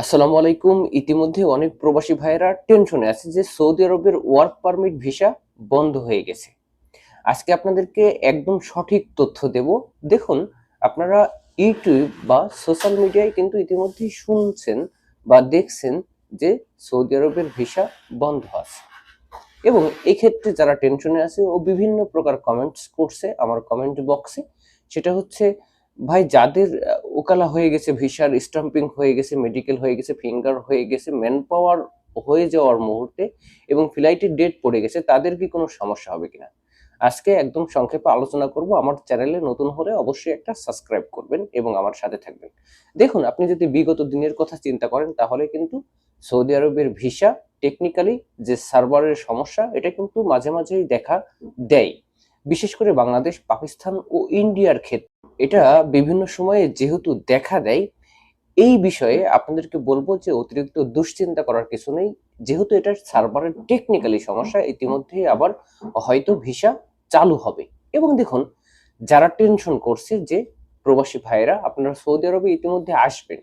আসসালামু আলাইকুম। ইতিমধ্যে অনেক প্রবাসী ভাইয়েরা টেনশনে আছে যে সৌদি আরবের ওয়ার্ক পারমিট ভিসা বন্ধ হয়ে গেছে। আজকে আপনাদেরকে একদম সঠিক তথ্য দেব। দেখুন, আপনারা ইউটিউব বা সোশ্যাল মিডিয়ায় কিন্তু ইতিমধ্যেই শুনছেন বা দেখছেন যে সৌদি আরবের ভিসা বন্ধ আছে। এবং এক্ষেত্রে যারা টেনশনে আছে ও বিভিন্ন প্রকার কমেন্টস করছে আমার কমেন্ট বক্সে সেটা হচ্ছে ভাই, যাদের ওকালা হয়ে গেছে, ভিসার স্টাম্পিং হয়ে গেছে মেডিকেল হয়ে গেছে ফিঙ্গার হয়ে গেছে ম্যান পাওয়ার হয়ে যাওয়ার মুহূর্তে এবং ফ্লাইটের ডেট পড়ে গেছে, তাদের কি কোনো সমস্যা হবে কিনা? আজকে একদম সংক্ষেপে আলোচনা করব। আমার চ্যানেলে নতুন হলে অবশ্যই একটা সাবস্ক্রাইব করবেন এবং আমার সাথে থাকবেন। দেখুন, আপনি যদি বিগত দিনের কথা চিন্তা করেন, তাহলে কিন্তু সৌদি আরবের ভিসা টেকনিক্যালি যে সার্ভারের সমস্যা, এটা কিন্তু মাঝে মাঝেই দেখা দেয়। বিশেষ করে বাংলাদেশ, পাকিস্তান ও ইন্ডিয়ার ক্ষেত্রে এটা বিভিন্ন সময়ে যেহেতু দেখা দেয়, এই বিষয়ে আপনাদেরকে বলব যে অতিরিক্ত দুশ্চিন্তা করার কিছু নেই। যেহেতু এটা সার্ভারের টেকনিক্যালি সমস্যা ইতিমধ্যেই আবার হয়তো ভিসা চালু হবে। এবং দেখুন, যারা টেনশন করছে যে প্রবাসী ভাইয়েরা, আপনারা সৌদি আরবে ইতিমধ্যে আসবেন।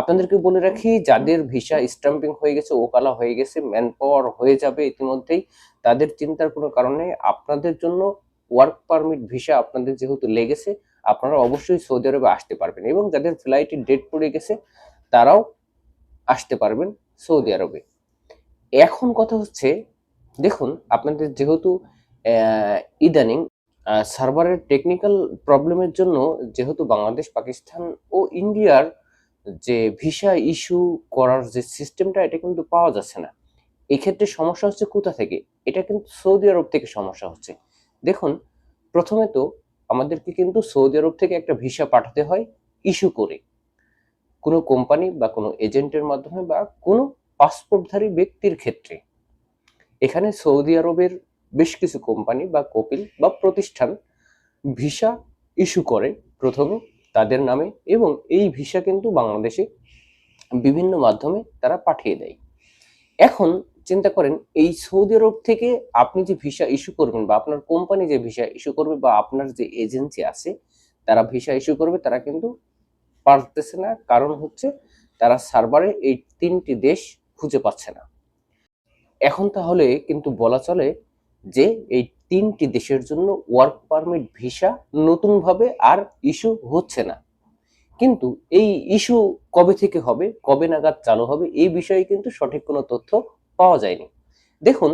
আপনাদেরকে বলে রাখি, যাদের ভিসা স্টাম্পিং হয়ে গেছে, ওকালা হয়ে গেছে ম্যান পাওয়ার হয়ে যাবে ইতিমধ্যেই, তাদের চিন্তার কোনো কারণে আপনাদের জন্য ওয়ার্ক পারমিট ভিসা আপনাদের যেহেতু লেগেছে আপনারা অবশ্যই সৌদি আরবে আসতে পারবেন এবং যাদের ফ্লাইটের ডেট পড়ে গেছে, তারাও আসতে পারবেন সৌদি আরবে। এখন কথা হচ্ছে, দেখুন, আপনাদের যেহেতু ইদানিং সার্ভারের টেকনিক্যাল প্রবলেমের জন্য যেহেতু বাংলাদেশ, পাকিস্তান ও ইন্ডিয়ার যে ভিসা ইস্যু করার যে সিস্টেমটা এটা কিন্তু পাওয়া যাচ্ছে না। এক্ষেত্রে সমস্যা হচ্ছে কোথা থেকে? এটা কিন্তু সৌদি আরব থেকে সমস্যা হচ্ছে। দেখুন, প্রথমে তো আমাদেরকে কিন্তু সৌদি আরব থেকে একটা ভিসা পাঠাতে হয় ইস্যু করে। কোনো কোম্পানি বা কোনো এজেন্টের মাধ্যমে বা কোনো পাসপোর্টধারী ব্যক্তির ক্ষেত্রে। এখানে সৌদি আরবের বেশ কিছু কোম্পানি বা কপিল বা প্রতিষ্ঠান ভিসা ইস্যু করে প্রথমে তাদের নামে এবং এই ভিসা কিন্তু বাংলাদেশে বিভিন্ন মাধ্যমে তারা পাঠিয়ে দেয়। এখন চিন্তা করেন, এই সৌদি আরব থেকে আপনি যে ভিসা ইস্যু করবেন বা আপনার কোম্পানি যে ভিসা ইস্যু করবে বা আপনার যে এজেন্সি আছে, তারা ভিসা ইস্যু করবে, তারা কিন্তু পারতেছে না। কারণ হচ্ছে, তারা সার্ভারে এই তিনটি দেশ খুঁজে পাচ্ছে না। এখন তাহলে কিন্তু বলা চলে যে, এই তিনটি দেশের জন্য ওয়ার্ক পারমিট ভিসা নতুনভাবে আর ইস্যু হচ্ছে না। কিন্তু এই ইস্যু কবে থেকে হবে, কবে নাগাদ চালু হবে, এই বিষয়ে কিন্তু সঠিক কোনো তথ্য পাওয়া যায়নি। দেখুন,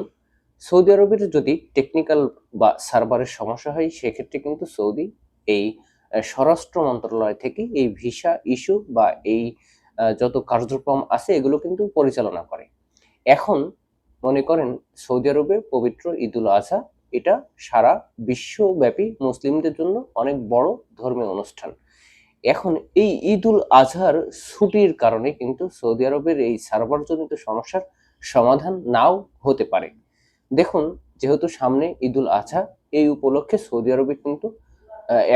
সৌদি আরবের যদি টেকনিক্যাল বা সার্ভারের সমস্যা হয়, সেক্ষেত্রে কিন্তু সৌদি এই স্বরাষ্ট্র মন্ত্রণালয় থেকে এই ভিসা ইস্যু বা এই যত কার্যক্রম আছে, এগুলো কিন্তু পরিচালনা করে। এখন মনে করেন, সৌদি আরবে পবিত্র ঈদুল আজহা, এটা সারা বিশ্বব্যাপী মুসলিমদের জন্য অনেক বড় ধর্মীয় অনুষ্ঠান। এখন এই ঈদুল আজহার ছুটির কারণে কিন্তু সৌদি আরবের এই সার্ভারজনিত সমস্যার সমাধান নাও হতে পারে। দেখুন, যেহেতু সামনে ঈদুল আজহা, এই উপলক্ষে সৌদি আরবে কিন্তু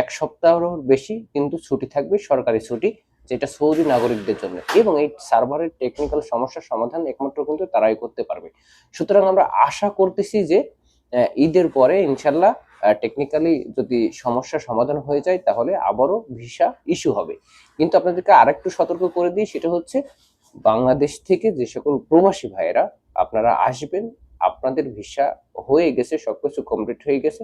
এক সপ্তাহেরও বেশি কিন্তু ছুটি থাকবে, সরকারি ছুটি, যেটা সৌদি নাগরিকদের জন্য। এবং এই সার্ভারের টেকনিক্যাল সমস্যার সমাধান একমাত্র কিন্তু তারাই করতে পারবে। সুতরাং আমরা আশা করতেছি যে ঈদের পরে ইনশাল্লাহ টেকনিক্যালি যদি সমস্যার সমাধান হয়ে যায়, তাহলে আবারও ভিসা ইস্যু হবে। কিন্তু আপনাদেরকে আরেকটু সতর্ক করে দিই, সেটা হচ্ছে বাংলাদেশ থেকে যে সকল প্রবাসী ভাইয়েরা আপনারা আসবেন, আপনাদের ভিসা হয়ে গেছে, সবকিছু কমপ্লিট হয়ে গেছে,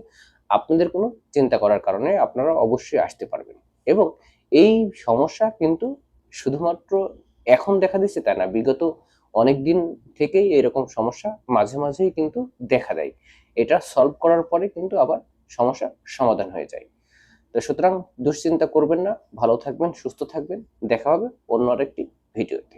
আপনাদের কোনো চিন্তা করার কারণে আপনারা অবশ্যই আসতে পারবেন। এবং এই সমস্যা কিন্তু শুধুমাত্র এখন দেখা দিচ্ছে তাই না, বিগত অনেক দিন থেকেই এরকম সমস্যা মাঝে মাঝেই কিন্তু দেখা দেয়। এটা সলভ করার পরে কিন্তু আবার সমস্যা সমাধান হয়ে যায়। তো সুতরাং দুশ্চিন্তা করবেন না, ভালো থাকবেন, সুস্থ থাকবেন, দেখা হবে অন্য আরেকটি ভিডিওতে।